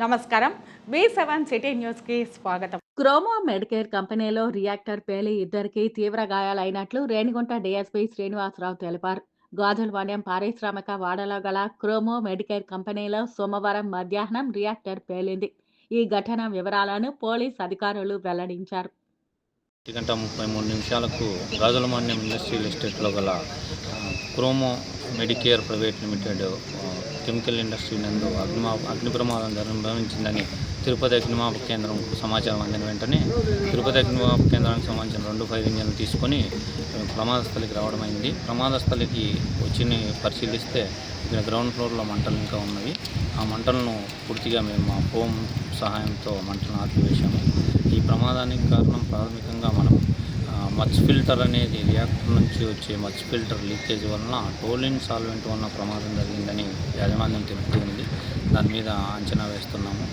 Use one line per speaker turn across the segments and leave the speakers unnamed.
నమస్కారం. వి seven city న్యూస్కి స్వాగతం.
క్రోమో మెడికేర్ కంపెనీలో రియాక్టర్ పేలి ఇద్దరికి తీవ్ర గాయాలైనట్లు రేణిగుంట డీఎస్పీ శ్రీనివాసరావు తెలిపారు. గాజులవాణ్యం పారిశ్రామిక వాడలో గల క్రోమో మెడికేర్ కంపెనీలో సోమవారం మధ్యాహ్నం రియాక్టర్ పేలింది. ఈ ఘటన వివరాలను పోలీస్ అధికారులు వెల్లడించారు.
గంట ముప్పై మూడు నిమిషాలకు గాజులమాన్యం ఇండస్ట్రియల్ ఎస్టేట్లో గల chromo medicare private limited chemical industry నందు అగ్నిమా అగ్ని ప్రమాదం సంభవించిందని తిరుపతి అగ్నిమాపక కేంద్రం సమాచారం అందిన వెంటనే తిరుపతి అగ్నిమాపక కేంద్రానికి సంబంధించిన రెండు ఫైర్ ఇంజన్లు తీసుకొని ప్రమాద స్థలికి రావడం అయింది. ప్రమాద స్థలికి వచ్చి పరిశీలిస్తే ఇక్కడ గ్రౌండ్ ఫ్లోర్లో మంటలు ఇంకా ఉన్నవి. ఆ మంటలను పూర్తిగా మేము మా ఫోమ్ సహాయంతో మంటలను ఆపివేశాము. ఈ ప్రమాదానికి కారణం ప్రాథమికంగా మనం మచ్ ఫిల్టర్ అనేది రియాక్టర్ నుంచి వచ్చే మచ్ ఫిల్టర్ లీకేజ్ వలన టోలిన్ సాల్వెంట్ వలన ప్రమాదం జరిగిందని యాజమాన్యం తెలుపుతుంది దాని మీద అంచనా వేస్తున్నాము.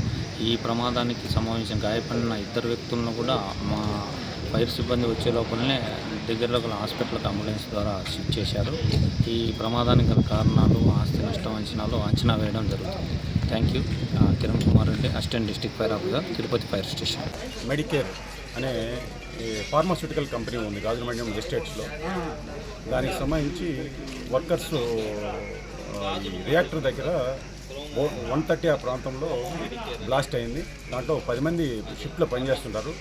ఈ ప్రమాదానికి సంబంధించిన గాయపడిన ఇద్దరు వ్యక్తులను కూడా మా ఫైర్ సిబ్బంది వచ్చే లోపలనే దగ్గరలో గల హాస్పిటల్కి అంబులెన్స్ ద్వారా షిఫ్ట్ చేశారు. ఈ ప్రమాదానికి గల కారణాలు ఆస్తి నష్టం అంచనాలు అంచనా వేయడం జరుగుతుంది. Thank you. Kiran Kumar Reddy assistant district fire officer Tirupati fire station.
Medicare అనే ఈ ఫార్మాస్యూటికల్ కంపెనీ ఉంది గాజులమండ్యం ఎస్టేట్స్లో. దానికి సంబంధించి వర్కర్స్ రియాక్టర్ దగ్గర వన్ థర్టీ ఆ ప్రాంతంలో బ్లాస్ట్ అయింది. దాంట్లో పది మంది షిఫ్ట్లో పనిచేస్తుంటారు.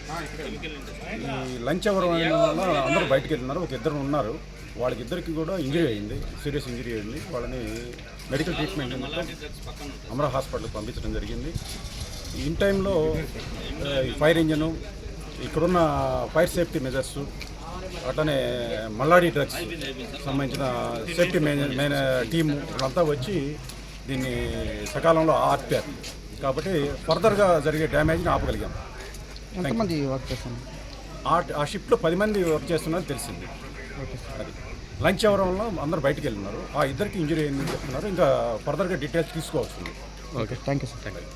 ఈ లంచ్ అవర్ అయిన వల్ల అందరూ బయటకు వెళ్తున్నారు. ఒక ఇద్దరు ఉన్నారు. వాళ్ళకి ఇద్దరికి కూడా ఇంజరీ అయింది. సీరియస్ ఇంజరీ అయింది. వాళ్ళని మెడికల్ ట్రీట్మెంట్ అమరా హాస్పిటల్కి పంపించడం జరిగింది. ఇన్ టైంలో ఫైర్ ఇంజను ఇక్కడున్న ఫైర్ సేఫ్టీ మెజర్స్ అట్లనే మల్లాడి డ్రగ్స్ సంబంధించిన సేఫ్టీ మేనే టీము వీళ్ళంతా వచ్చి దీన్ని సకాలంలో ఆర్పారు. కాబట్టి ఫర్దర్గా జరిగే డ్యామేజ్ని ఆపగలిగాం.
ఎంతమంది వర్క్ చేస్తాను
ఆ ఆ షిఫ్ట్లో పది మంది వర్క్ చేస్తున్నారని తెలిసింది. అది. లంచ్ అవర్ వల్ల అందరూ బయటికి వెళ్ళినారు. ఆ ఇద్దరికి ఇంజరీ అయిందని చెప్తున్నారు. ఇంకా ఫర్దర్గా డీటెయిల్స్ తీసుకోవాల్సింది
okay thank you sir thank you